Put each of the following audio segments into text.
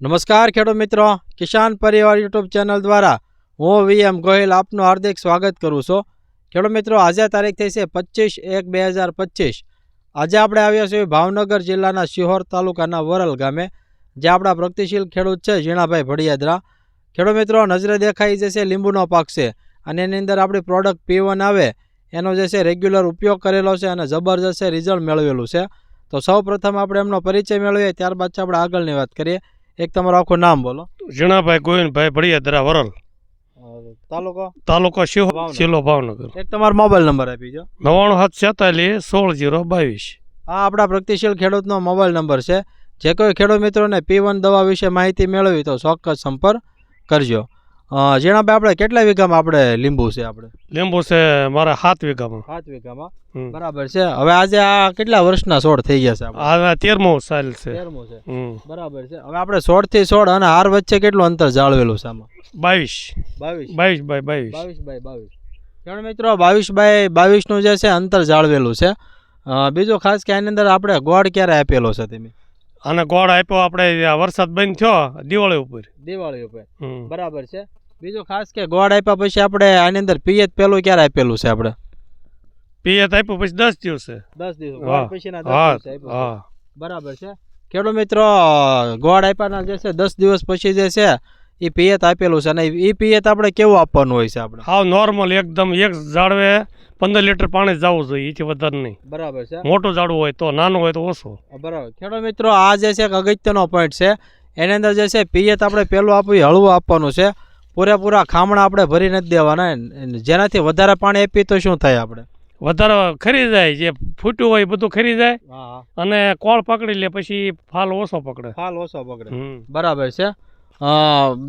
નમસ્કાર ખેડૂત મિત્રો. કિસાન પરિવાર યુટ્યુબ ચેનલ દ્વારા હું વી એમ ગોહિલ આપનું હાર્દિક સ્વાગત કરું છું. ખેડૂત મિત્રો, આજે તારીખ થઈ છે પચીસ એક બે હજાર પચીસ. આજે આપણે આવ્યા છીએ ભાવનગર જિલ્લાના શિહોર તાલુકાના વરલ ગામે જે આપણા પ્રગતિશીલ ખેડૂત છે ઝીણાભાઈ ભડિયાદરા. ખેડૂત મિત્રો, નજરે દેખાઈ જશે લીંબુનો પાક છે અને એની અંદર આપણી પ્રોડક્ટ પીવન આવે, એનો જે છે રેગ્યુલર ઉપયોગ કરેલો છે અને જબરજસ્ત રિઝલ્ટ મેળવેલું છે. તો સૌ પ્રથમ આપણે એમનો પરિચય મેળવીએ, ત્યારબાદ છે આપણે આગળની વાત કરીએ. એક તમારું આખું નામ બોલો. ઝીણાભાઈ ગોવિંદભાઈ ભડિયાદરા વરલ. તાલુકો? તાલુકો શિવ ભાવનગર. જિલ્લો ભાવનગર. એક તમારો મોબાઈલ નંબર આપી દો નવ્વાણું સાત છેતાલીસ સોળ જીરો બાવીસ. આ આપણા પ્રગતિશીલ ખેડૂતનો મોબાઈલ નંબર છે. જે કોઈ ખેડૂત મિત્રોને પી વન દવા વિશે માહિતી મેળવી તો ચોક્કસ સંપર્ક કરજો. બે આપણે કેટલા વીઘામાં આપણે લીંબુ છે આપણે? લીંબુ છે મારા સાત વીઘામાં. સાત વીઘામાં. બરાબર છે. હવે આજે આ કેટલા વર્ષના છોડ થઈ ગયા છે આ તેરમું સાલ છે. તેરમો છે. બરાબર છે. હવે આપણે સોળથી છોડ અને હાર વચ્ચે કેટલું અંતર જાળવેલું છે આમાં? બાવીસ. બાવીસ. બાવીસ બાય બાવીસ. બાવીસ બાય બાવીસ. ખેડૂત મિત્રો બાવીસ બાય બાવીસનું જે છે અંતર જાળવેલું છે. બીજું ખાસ કે આની અંદર આપણે ગોળ ક્યારે આપેલો છે તમે? અને ગોળ આપ્યો આપણે વરસાદ બંધ થયો દિવાળી ઉપર. દિવાળી ઉપર. બરાબર છે. બીજું ખાસ કે ગોળ આપ્યા પછી આપણે આની અંદર પિયત પેલું ક્યારે આપેલું છે આપણે? પિયત આપ્યું પછી દસ દિવસે. દસ દિવસ. બરાબર છે. ખેડૂત મિત્રો ગોળ આપ્યાના જે છે દસ દિવસ પછી જે છે એ પિયત આપેલું છે. અને એ પિયત આપણે કેવું આપવાનું હોય છે આપણે? હાવ નોર્મલ એકદમ એક ઝાડવે પંદર લીટર પાણી જવું જોઈએ એથી વધારે નહીં. બરાબર છે. મોટું ઝાડવું હોય તો નાનું હોય તો ઓછું. બરાબર. ખેડૂત મિત્રો આ જે છે એક અગત્યનો પોઈન્ટ છે. એની અંદર જે છે પિયત આપણે પહેલું આપવું હળવું આપવાનું છે. પૂરેપૂરા ખામણા આપણે ભરી નથી દેવાના. જેનાથી વધારે પાણી આપીએ તો શું થાય આપણે? વધારે ખરી જાય જે ફૂટ્યું હોય બધું ખરી જાય. અને કોળ પકડી લે પછી ફાલ ઓછો પકડે. ફાલ ઓછો પકડે. બરાબર છે.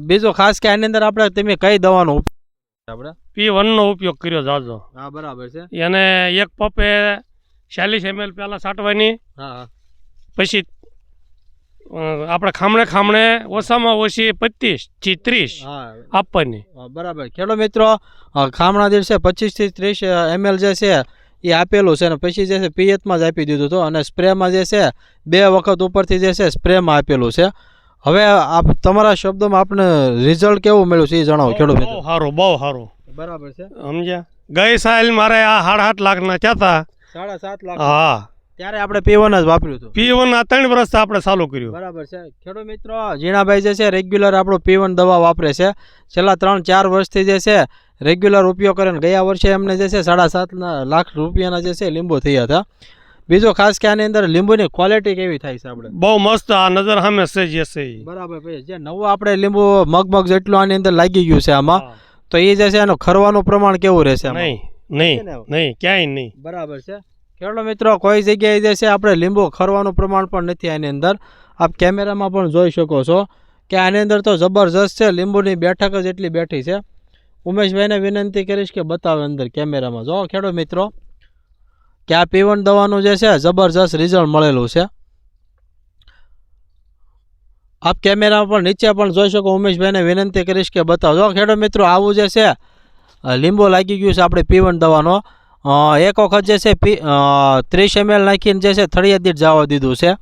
બીજું ખાસ કે આની અંદર આપણે તમે કઈ દવાનો આપણે? પી વનનો ઉપયોગ કર્યો જાજો હા બરાબર છે. એને એક પપે ચાલીસ એમએલ પહેલાં છાંટવાની હા. પછી આપણે ખામણે ખામણે ઓછામાં ઓછી પચીસથી ત્રીસ હા. આપવાની. બરાબર. ખેડો મિત્રો ખામણા દિવસે પચીસથી ત્રીસ એમએલ જે છે એ આપેલું છે અને પછી જે છે પિયતમાં જ આપી દીધું હતું અને સ્પ્રેમાં જે છે બે વખત ઉપરથી જે છે સ્પ્રેમાં આપેલું છે. હવે આપ તમારા શબ્દોમાં આપણે રિઝલ્ટ કેવું મળ્યું છે એ જણાવો ખેડો મિત્રો. સારું બહુ સારું. બરાબર છે. સમજ્યા? ગઈ સાલ મારે આ સાડા આઠ લાખના થયા સાડા સાત લાખ. હા. ત્યારે આપણે પીવન જ વાપર્યું હતું. પી વન આ ત્રણ વર્ષ આપણે ચાલુ કર્યું. બરાબર છે. ખેડૂત મિત્રો ઝીણાભાઈ જે છે રેગ્યુલર આપણો પીવન દવા વાપરે છે. છેલ્લા ત્રણ ચાર વર્ષથી જે છે રેગ્યુલર ઉપયોગ કરીને ગયા વર્ષે એમને જે છે સાડા સાત લાખ રૂપિયાના જે છે લીંબુ થયા હતા. બીજો ખાસ કે આની અંદર લીંબુની ક્વોલિટી કેવી થાય છે આપણે? બહુ મસ્ત આ નજર સામે છે જે છે બરાબર ભાઈ જે નવું આપણે લીંબુ મગમગ જેટલું આની અંદર લાગી ગયું છે આમાં તો એ જે છે એનું ખરવાનું પ્રમાણ કેવું રહેશે નહીં નહીં? નહીં ક્યાંય નહીં. બરાબર છે. ખેડૂત મિત્રો, કોઈ જગ્યાએ જે છે, આપણે લીંબુ ખરવાનું પ્રમાણ પણ નથી આની અંદર. આપ કેમેરામાં પણ જોઈ શકો છો કે આની અંદર તો જબરજસ્ત છે, લીંબુની બેઠક જ એટલી બેઠી છે. ઉમેશભાઈને વિનંતી કરીશ કે બતાવે અંદર કેમેરામાં. જો ખેડૂત મિત્રો, કે આ પીવન દવાનું જે છે, જબરજસ્ત રિઝલ્ટ મળેલું છે. આપ કેમેરામાં પણ નીચે પણ જોઈ શકો, ઉમેશભાઈને વિનંતી કરીશ કે બતાવો. જો ખેડૂત મિત્રો, આવું જે છે, લીંબુ લાગી ગયું છે, આપણે પીવન દવાનો. એક વખત જે છે ત્રીસ એમએલ નાખીને જે છે થળિયા દીઠ જવા દીધું છે.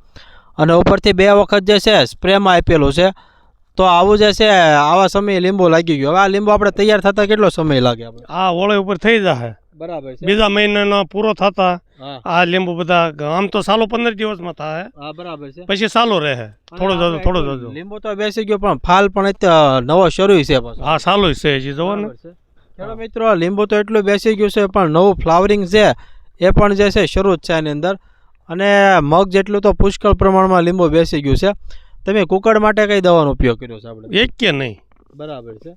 અને ઉપરથી બે વખત જે છે સ્પ્રેમાં આપેલું છે. તો આવું જે છે આવા સમયે લીંબુ લાગી ગયો. હવે આ લીંબુ આપણે તૈયાર થતા કેટલો સમય લાગે આપણે? આ ઓળે ઉપર થઈ જશે બરાબર બીજા મહિનાનો પૂરો થતા આ લીંબુ બધા આમ તો સાલો પંદર દિવસમાં થાય હા બરાબર છે. પછી સાલો રહે થોડો જજો થોડો જજો. લીંબુ તો બેસી ગયો પણ ફાલ પણ નવો શરૂ છે હા સાલો છે હજી જોવો ને. છે મિત્રો લીંબુ તો એટલું બેસી ગયું છે પણ નવું ફ્લાવરિંગ છે એ પણ જે છે શરૂ જ છે આની અંદર. અને મગ જેટલું તો પુષ્કળ પ્રમાણમાં લીંબુ બેસી ગયું છે. તમે કુકડ માટે કઈ દવાનો ઉપયોગ કર્યો છે આપણે? એક કે નહીં. બરાબર છે.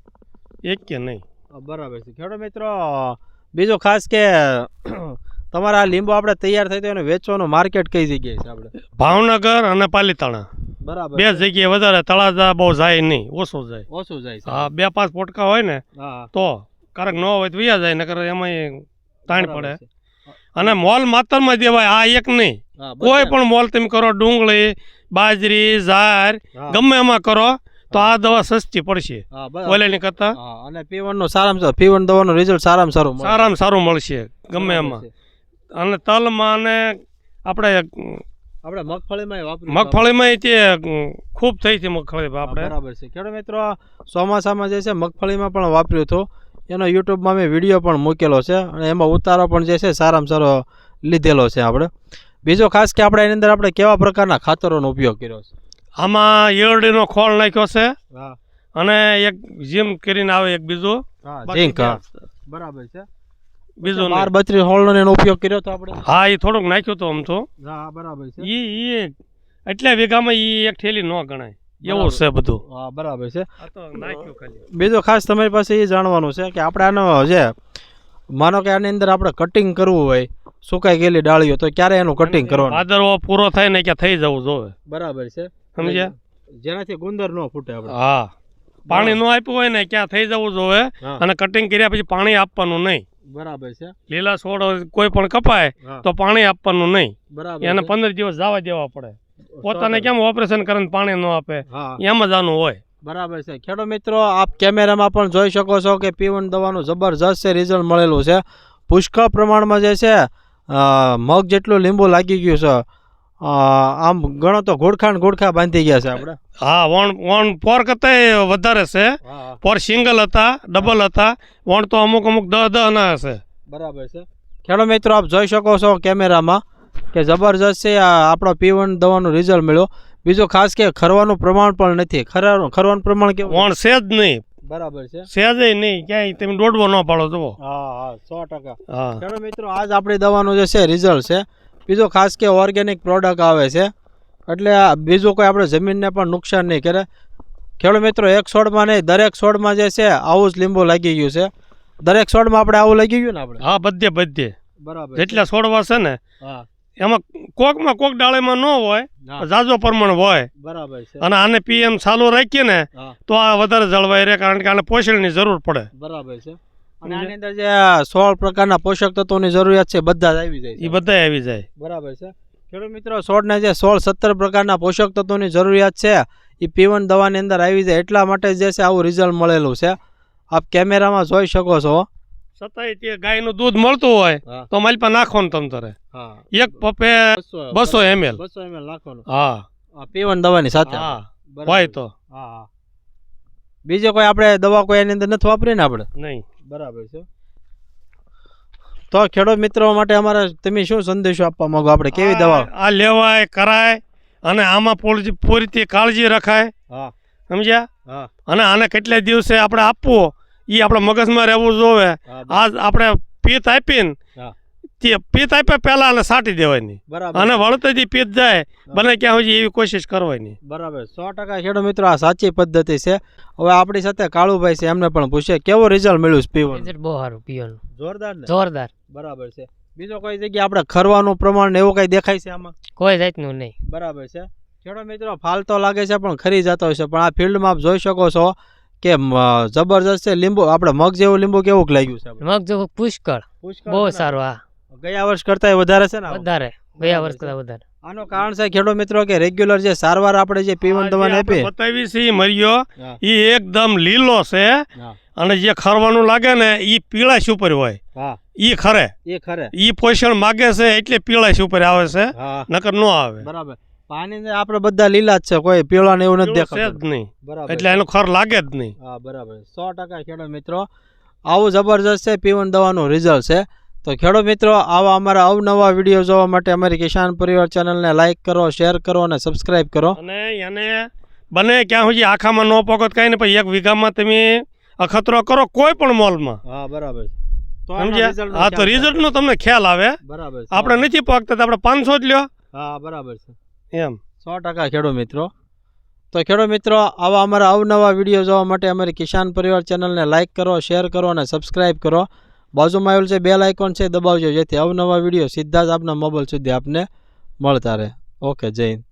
એક કે નહીં. બરાબર છે. ખેડૂત મિત્રો બીજું ખાસ કે તમારા લીંબુ આપણે તૈયાર થઈ તો એને વેચવાનું માર્કેટ કઈ જગ્યાએ છે આપણે? ભાવનગર અને પાલીતાણા. બરાબર બે જગ્યાએ વધારે તળાજા બહુ જાય નહીં ઓછું જાય. ઓછું જાય હા બે પાંચ પોટકા હોય ને તો કારક ન હોય તો વ્યા જાય નકર એમાં તાણ પડે. અને મોલ માતરમાં દેવાય આ એક નહીં. કોઈ પણ મોલ તમે કરો ડુંગળી બાજરી ઝાર ગમે એમાં કરો તો આ દવા સસ્તી પડશે. ઓલેની કરતા. અને પીવણનો સારામાં સારું પીવણ દવાનું રિઝલ્ટ સારામાં સારું સારામાં સારું મળશે ગમે એમાં. અને તલમાં અને આપણે આપણે મગફળીમાં વાપરી મગફળીમાં તે ખૂબ થઈ છે મગફળી આપણે બરાબર છે. ખેડૂત મિત્રો ચોમાસામાં જે છે મગફળીમાં પણ વાપર્યું હતું. એનો યુટ્યુબમાં મેં વીડિયો પણ મૂકેલો છે અને એમાં ઉતારો પણ જે છે સારામાં સારો લીધેલો છે આપણે. બીજો ખાસ કે આપણે એની અંદર આપણે કેવા પ્રકારના ખાતરોનો ઉપયોગ કર્યો છે? આમાં ઈયળડીનો ખોળ નાખ્યો છે અને એક જીમ કરીને આવે એક બીજું. ઝીંક બરાબર છે. બીજું બાર બત્રીસ હોળનો એનો ઉપયોગ કર્યો હતો આપણે? હા એ થોડુંક નાખ્યું હતું આમ તો. હા બરાબર છે. એટલા વીઘામાં ઈ એક થેલી ન ગણાય. એવું છે બધું. હા બરાબર છે. આ તો નાખ્યું ખાલી. બીજું ખાસ તમારી પાસે એ જાણવાનું છે કે આપણે આનો છે માનો કે આની અંદર આપણે કટિંગ કરવું હોય સુકાઈ ગયેલી ડાળીઓ તો ક્યારે એનું કટિંગ કરવાનું? ભાદરવો પૂરો થાય ને કે થઈ જવું જોવે. બરાબર છે. સમજ્યા? જેનાથી ગુંદર ન ફૂટે આપણે. હા. પાણી ન આપ્યું હોય ને ક્યાં થઈ જવું જોવે અને કટિંગ કર્યા પછી પાણી આપવાનું નહીં. બરાબર છે. લીલા છોડ કોઈ પણ કપાય તો પાણી આપવાનું નહીં. બરાબર એને પંદર દિવસ જવા દેવા પડે. પોતાને કેમ ઓપરેશન કરીને પાણી ન આપે? એમ જ આનું હોય. બરાબર છે. ખેડૂત મિત્રો આપ કેમેરામાં પણ જોઈ શકો છો કે પીવન દવાનું જબરજસ્ત છે રિઝલ્ટ મળેલું છે. પુષ્કળ પ્રમાણમાં જે છે મગ જેટલું લીંબુ લાગી ગયું છે. આમ ગણો તો ઘોડખા ઘોડખા બાંધી ગયા છે આપણે. હા વણ વણ પોર કરતા વધારે છે. પોર સિંગલ હતા ડબલ હતા. વણ તો અમુક અમુક દહ દહ ના હશે. બરાબર છે. ખેડૂત મિત્રો આપ જોઈ શકો છો કેમેરામાં. કે જબરજસ્ત છે આપણો પીવન દવાનું રિઝલ્ટ મળ્યો. બીજો ખાસ કે ખરવાનું પ્રમાણ પણ નથી. ખરા ખરવાનું પ્રમાણ કે વણ છે જ નહીં. બરાબર છે. છે જ નહીં. ક્યાંય તમે દોડવો ન પાડો જુઓ. હા હા સો ટકા. હા. મિત્રો આજ આપણી દવાનું જે છે રિઝલ્ટ છે. બીજો ખાસ કે ઓર્ગેનિક પ્રોડક્ટ આવે છે. એટલે આ બીજું કોઈ આપણે જમીનને પણ નુકસાન નહીં કરે. ખેડૂત મિત્રો એક છોડમાં નહીં દરેક છોડમાં જે છે આવું જ લીંબુ લાગી ગયું છે. દરેક છોડમાં આપણે આવું લાગી ગયું ને આપણે? હા બધે બધે. બરાબર જેટલા છોડવા છે ને એમાં કોકમાં કોક ડાળીમાં ન હોય ઝાઝો જાજો પ્રમાણ હોય. બરાબર છે. અને આને પીએમ ચાલુ રાખીએ ને તો આ વધારે જળવાઈ રહે કારણ કે આને પોષણની જરૂર પડે. બરાબર છે. અને આની અંદર જે સોળ પ્રકારના પોષક તત્વોની જરૂરિયાત છે બધા જ આવી જાય એ બધા આવી જાય. બરાબર છે. ખેડૂત મિત્રો છોડને જે સોળ સત્તર પ્રકારના પોષક તત્વોની જરૂરિયાત છે એ પીવન દવાની અંદર આવી જાય એટલા માટે જે છે આવું રિઝલ્ટ મળેલું છે. આપ કેમેરામાં જોઈ શકો છો. છતાંય તે ગાયનું દૂધ મળતું હોય તો મારી પાસે નાખો ને તમ તારે. એક પપે બસો એમએલ બસો એમએલ નાખવાનું. હા. પીવાની દવાની સાથે હા. હોય તો. હા હા. બીજે કોઈ આપણે દવા કોઈ એની અંદર નથી વાપરી ને આપણે? નહીં. બરાબર છે. તો ખેડૂત મિત્રો માટે અમારે તમે શું સંદેશો આપવા માંગો? આપણે કેવી દવા? આ- લેવાય કરાય અને આમાં પૂરી પૂરી કાળજી રખાય. સમજ્યા? અને આને કેટલા દિવસે આપણે આપવું? એ આપણા મગજમાં રહેવું જોવે. આ આજ આપણે પિત આપીને. તે પિત આપ્યા પહેલા અને સાટી દેવાની. બરાબર. અને વળતેથી પીત જાય બને ક્યાં સુધી એવી કોશિશ કરવાની. બરાબર. સો ટકા ખેડૂત મિત્રો આ સાચી પદ્ધતિ છે. હવે આપણી સાથે કાળુભાઈ છે એમને પણ પૂછે કેવો રિઝલ્ટ મળ્યું પીવાનું? રિઝલ્ટ બહુ સારું પીવાનું. જોરદાર જોરદાર. બરાબર છે. બીજો કોઈ જગ્યાએ આપણે ખરવાનું પ્રમાણ એવું કઈ દેખાય છે આમાં? કોઈ જાતનું નહીં. બરાબર છે. ખેડૂત મિત્રો ફાલતો લાગે છે પણ ખરી જતો હોય છે પણ આ ફિલ્ડમાં આપ જોઈ શકો છો કે જબરજસ્ત છે? લીંબુ આપણે મગ જેવું લીંબુ કેવું લાગ્યું છે મગ જેવું પુષ્કળ. પુષ્કળ બહુ સારું હા. ગયા વર્ષ કરતા વધારે છે ને વધારે. ગયા વર્ષ કરતા વધારે. આનો કારણ છે ખેડૂત મિત્રો કે રેગ્યુલર જે સારવાર આપણે જે પીવન દવાને આપી બતાવી છે ઈ મર્યો એ એકદમ લીલો છે અને જે ખરવાનું લાગે ને એ પીળાશ ઉપર હોય. હા. એ ખરે. એ ખરે. એ પોષણ માગે છે એટલે પીળાશ ઉપર આવે છે. નકર ન આવે. બરાબર. પાણી આપણે બધા લીલા જ છે કોઈ પીળા ને એવું નથી દેખાતું. જ નહીં. બરાબર. એટલે એનું ખર લાગે જ નહીં. હા બરાબર. સો ટકા ખેડૂત મિત્રો આવું જબરજસ્ત છે પીવન દવાનું રિઝલ્ટ છે. તો ખેડૂત મિત્રો આવા અમારા અવનવા વીડિયો જોવા માટે અમારી કિસાન પરિવાર ચેનલને લાઇક કરો શેર કરો અને સબસ્ક્રાઇબ કરો. અને એને બને ક્યાં સુધી આખામાં ન પોગત કાંઈ ને પછી એક વીઘામાં તમે અખતરો કરો કોઈ પણ મોલમાં. હા બરાબર. સમજ્યા? હા તો રિઝલ્ટ રિઝલ્ટનો તમને ખ્યાલ આવે. બરાબર આપણે નથી પાકતા તો આપણે પાંચસો જ લ્યો. હા બરાબર છે. એમ. સો ટકા ખેડૂત મિત્રો. તો ખેડૂત મિત્રો, આવા અમારા અવનવા વીડિયો જોવા માટે અમારી કિસાન પરિવાર ચેનલને લાઇક કરો, શેર કરો અને સબસ્ક્રાઇબ કરો. બાજુમાં આવેલું છે બેલ આઇકોન છે દબાવજો, જેથી અવનવા વીડિયો સીધા જ આપના મોબાઈલ સુધી આપને મળતા રહે. ઓકે, જય હિન્દ.